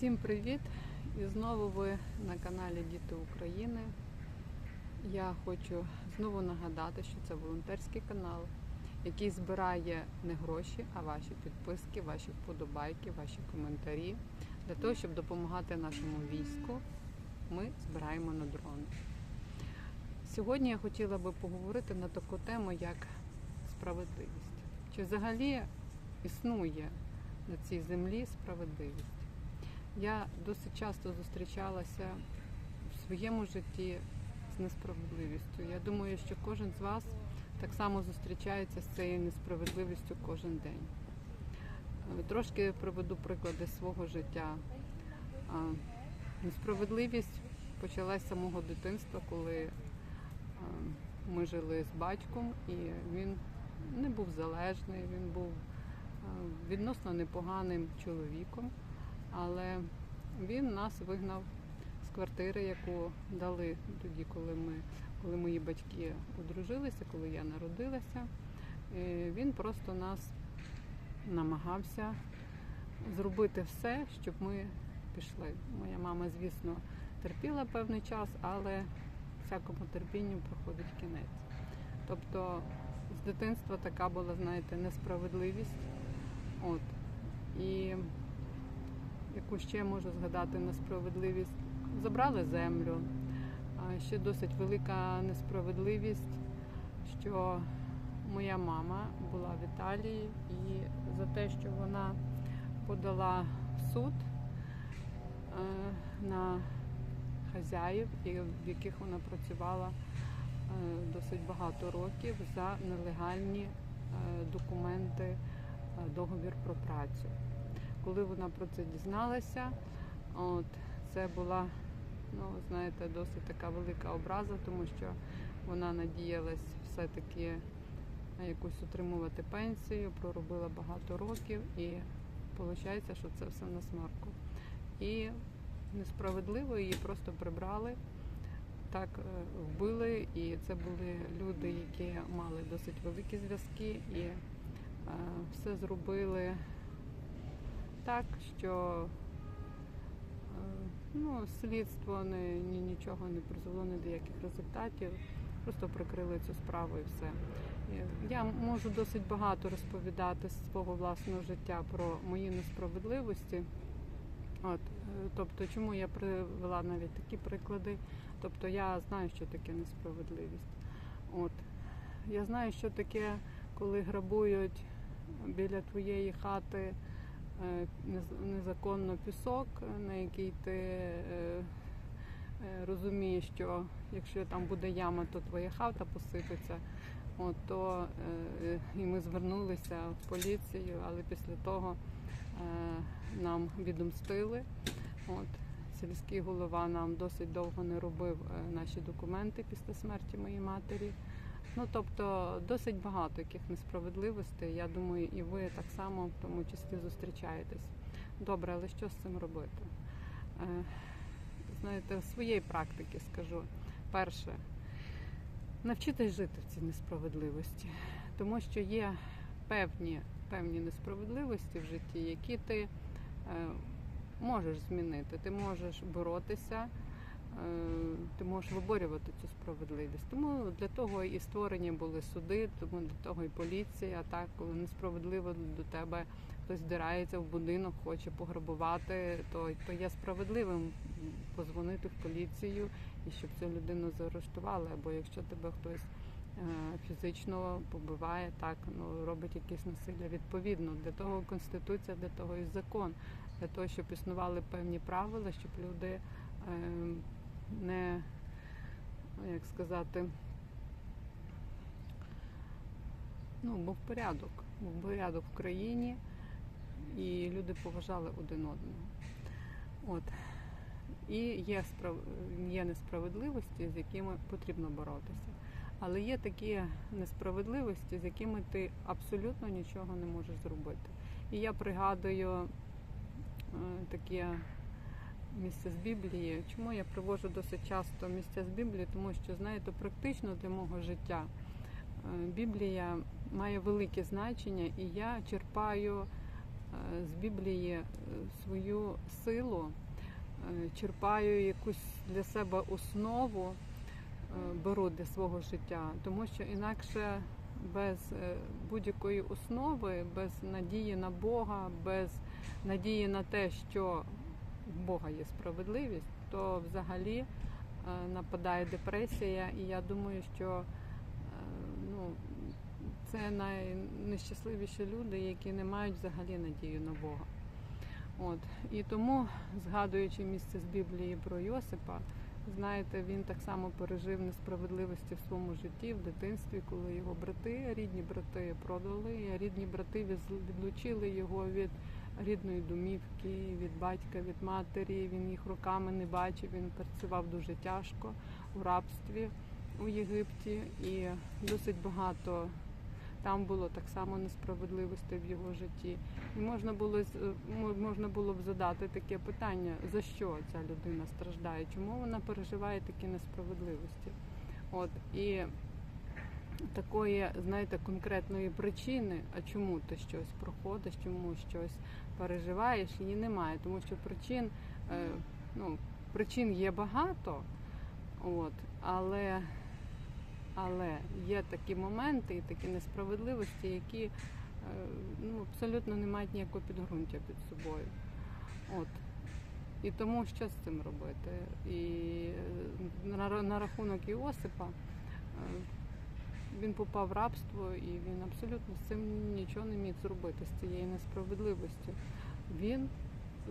Всім привіт! І знову ви на каналі Діти України. Я хочу знову нагадати, що це волонтерський канал, який збирає не гроші, а ваші підписки, ваші вподобайки, ваші коментарі. Для того, щоб допомагати нашому війську, ми збираємо на дрони. Сьогодні я хотіла би поговорити на таку тему, як справедливість. Чи взагалі існує на цій землі справедливість? Я досить часто зустрічалася в своєму житті з несправедливістю. Я думаю, що кожен з вас так само зустрічається з цією несправедливістю кожен день. Е, Трошки приведу приклади свого життя. Несправедливість почалась з самого дитинства, коли е, ми жили з батьком, і він не був залежний, він був е, відносно непоганим чоловіком, але він нас вигнав з квартири, яку дали тоді, коли ми, коли мої батьки одружилися, коли я народилася. Е, Він просто нас намагався зробити все, щоб ми пішли. Моя мама, звісно, терпіла певний час, але всякому терпінню проходить кінець. Тобто з дитинства така була, знаєте, несправедливість. От. І яку ще можу згадати несправедливість, забрали землю. Ще досить велика несправедливість, що моя мама була в Італії і за те, що вона подала в суд на хазяїв, в яких вона працювала досить багато років за нелегальні документи, договір про працю. Коли вона про це дізналася, от, це була, ну, знаєте, досить така велика образа, тому що вона надіялась все-таки якусь отримувати пенсію, проробила багато років і виходить, що це все на смарку. І несправедливо її просто прибрали, так е, вбили, і це були люди, які мали досить великі зв'язки і е, все зробили так, що е, ну, слідство не, ні, нічого не призвело ні до яких результатів, просто прикрили цю справу і все. Я можу досить багато розповідати з свого власного життя про мої несправедливості. От, е, тобто, чому я привела навіть такі приклади? Тобто я знаю, що таке несправедливість. От. Я знаю, що таке, коли грабують біля твоєї хати е, незаконно пісок, на який ти е, е, розумієш, що якщо там буде яма, то твоя хата посипеться. От, то е, і ми звернулися в поліцію, але після того е, нам відомстили. От, сільський голова нам досить довго не робив е, наші документи після смерті моєї матері. Ну тобто досить багато яких несправедливостей. Я думаю, і ви так само в тому числі зустрічаєтесь. Добре, але що з цим робити? Е, Знаєте, своєї практики скажу. Перше, навчитись жити в цій несправедливості, тому що є певні, певні несправедливості в житті, які ти е, можеш змінити. Ти можеш боротися, ти можеш виборювати цю справедливість. Тому для того і створені були суди, тому для того і поліція. Так, коли несправедливо до тебе хтось вдирається в будинок, хоче пограбувати, то, то є справедливим позвонити в поліцію і щоб цю людину заарештували. Або якщо тебе хтось е, фізично побиває, так ну робить якесь насилля відповідно. Для того конституція, для того і закон, для того, щоб існували певні правила, щоб люди е, не як сказати. Ну, був порядок. Був порядок в країні, і люди поважали один одного. От. І є, справ... є несправедливості, з якими потрібно боротися. Але є такі несправедливості, з якими ти абсолютно нічого не можеш зробити. І я пригадую е, таке місце з Біблії. Чому я привожу досить часто місця з Біблії? Тому що, знаєте, практично для мого життя е, Біблія має велике значення, і я черпаю е, з Біблії е, свою силу, черпаю якусь для себе основу, беру для свого життя, тому що інакше без будь-якої основи, без надії на Бога, без надії на те, що Бога є справедливість, то взагалі е, нападає депресія, і я думаю, що е, ну, це найнещасливіші люди, які не мають взагалі надію на Бога. От. І тому, згадуючи місце з Біблії про Йосипа, знаєте, він так само пережив несправедливості в своєму житті в дитинстві, коли його брати, рідні брати продали, рідні брати відлучили його від рідної домівки, від батька, від матері. Він їх роками не бачив. Він працював дуже тяжко у рабстві у Єгипті, і досить багато там було так само несправедливості в його житті. І можна було можна було б задати таке питання: за що ця людина страждає? Чому вона переживає такі несправедливості? От і такої, знаєте, конкретної причини, а чому ти щось проходиш, чому щось переживаєш, її немає, тому що причин, е, ну, причин є багато, от, але, але є такі моменти і такі несправедливості, які е, ну, абсолютно не мають ніякого підґрунтя під собою. От. І тому що з цим робити? І е, на, рахунок Іосипа він попав в рабство і він абсолютно з цим нічого не міг зробити, з цією несправедливістю. Він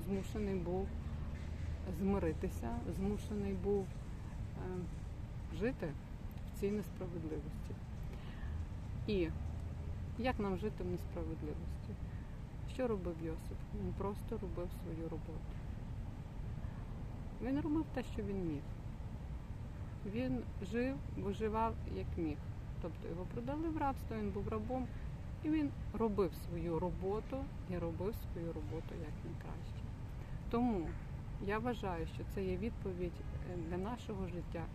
змушений був змиритися, змушений був е, жити в цій несправедливості. І як нам жити в несправедливості? Що робив Йосип? Він просто робив свою роботу. Він робив те, що він міг. Він жив, виживав як міг. Тобто його продали в рабство, він був рабом, і він робив свою роботу і робив свою роботу як найкраще. Тому я вважаю, що це є відповідь е, для нашого життя.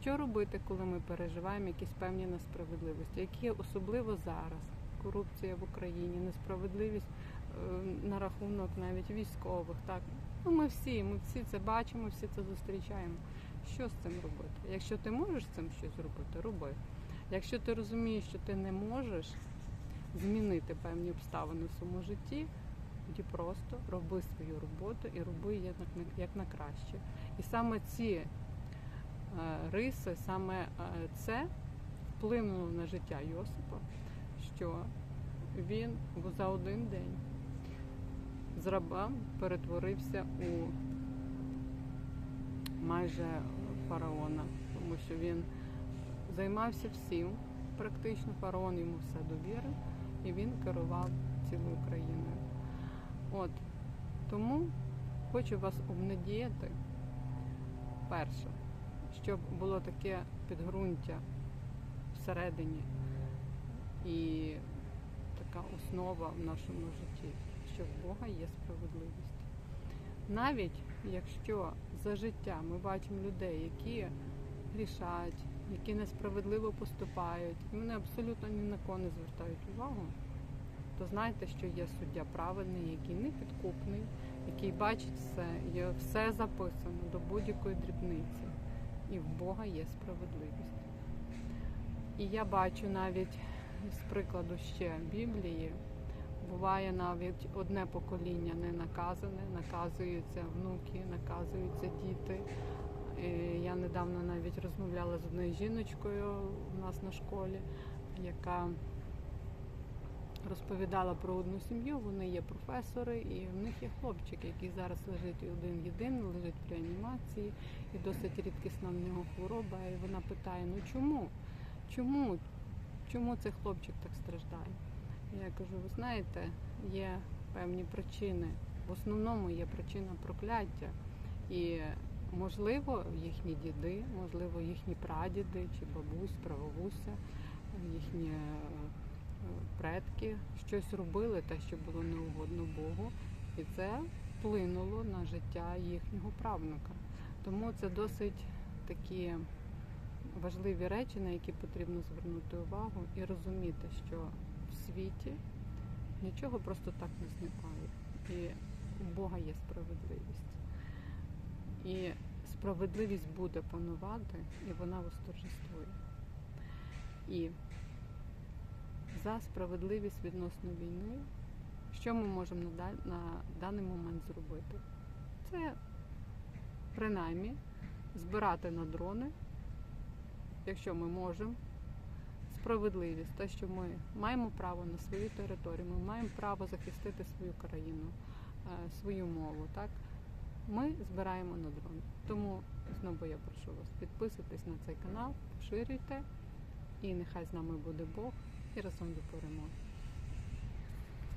Що робити, коли ми переживаємо якісь певні несправедливості, які особливо зараз корупція в Україні, несправедливість е, на рахунок навіть військових. Так ну ми всі, ми всі це бачимо, всі це зустрічаємо. Що з цим робити? Якщо ти можеш з цим щось зробити, роби. Якщо ти розумієш, що ти не можеш змінити певні обставини в своєму житті, тоді просто роби свою роботу і роби на, як на краще. І саме ці е, риси, саме е, це вплинуло на життя Йосипа, що він за один день з раба перетворився у майже фараона, тому що він займався всім. Практично фараон йому все довірив, і він керував цілою країною. От тому хочу вас обнадіяти, перше, щоб було таке підґрунтя всередині і така основа в нашому житті, що в Бога є справедливість. Навіть якщо за життя ми бачимо людей, які грішать, які несправедливо поступають, і вони абсолютно ні на кого не звертають увагу, то знайте, що є суддя правильний, який не підкупний, який бачить все, є все записано до будь-якої дрібниці. І в Бога є справедливість. І я бачу навіть з прикладу ще Біблії, буває навіть одне покоління не наказане, наказуються внуки, наказуються діти. Я недавно навіть розмовляла з одною жіночкою у нас на школі, яка розповідала про одну сім'ю. Вони є професори, і в них є хлопчик, який зараз лежить один єдиний, лежить в реанімації, і досить рідкісна в нього хвороба. І вона питає: ну чому? Чому? Чому цей хлопчик так страждає? Я кажу, ви знаєте, є певні причини. В основному є причина прокляття. І можливо, їхні діди, можливо, їхні прадіди чи бабусь, прабабуся, їхні е, предки щось робили, те, що було неугодно Богу, і це вплинуло на життя їхнього правнука. Тому це досить такі важливі речі, на які потрібно звернути увагу і розуміти, що в світі Нічого просто так не зникає. І у Бога є справедливість. І справедливість буде панувати, і вона восторжествує. І за справедливість відносно війни, що ми можемо на, да- на даний момент зробити? Це принаймні збирати на дрони, якщо ми можемо. Справедливість, те, що ми маємо право на свою територію, ми маємо право захистити свою країну, е, свою мову. Так? Ми збираємо на дрони. Тому знову я прошу вас, підписуйтесь на цей канал, поширюйте, і нехай з нами буде Бог і разом до перемоги.